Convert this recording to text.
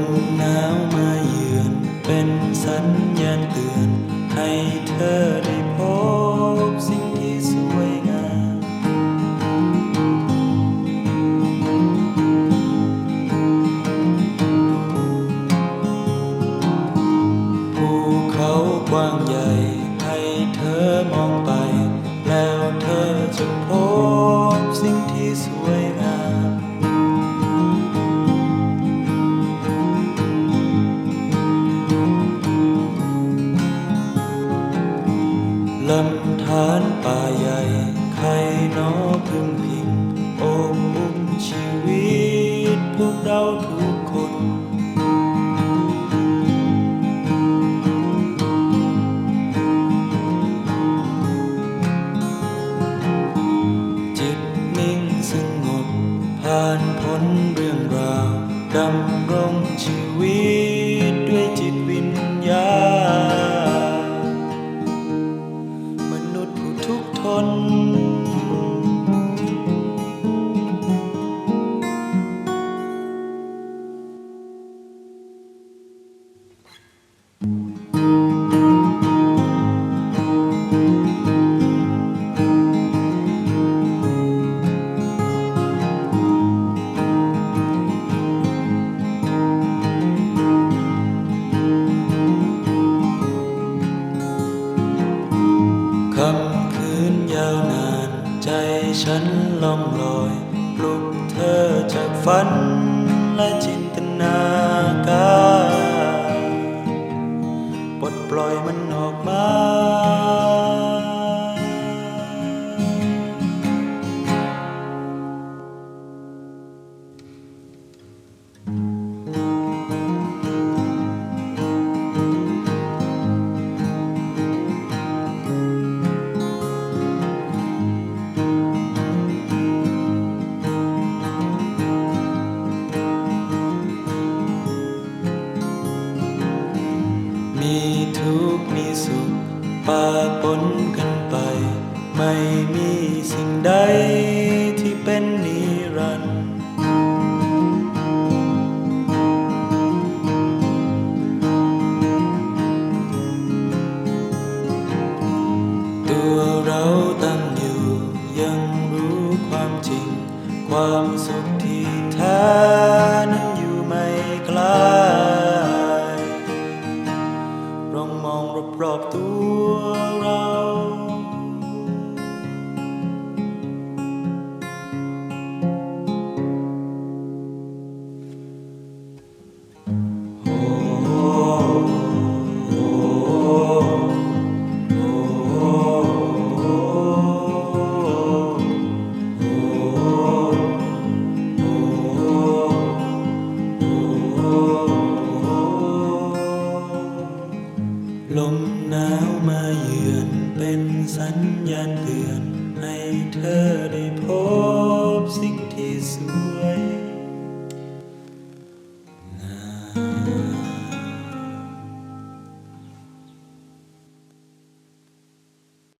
มหนาวมาเยือนเป็นสัญญาณเตือน ให้เธอได้พบสิ่งที่สวยงาม ภูเขากว้างารป่าใหญ่ ใครนอพึ่งพิงโอบอุ้มชีวิตพวกเราทุกคน จิตนิ่งสงบผ่านพ้นเรื่องราวดำรงชีวิต ฉันล่องลอย ปลุกเธอจากฝันและจินตนาการ มีทุกข์มีสุขปะปนกันไป ไม่มีสิ่งใดที่เป็นนิรันดร์ตัวเราตั้งอยู่ยังรู้ความจริง ความสุขที่แท้ สัญญาณเตือนให้เธอได้พบสิ่งที่สวย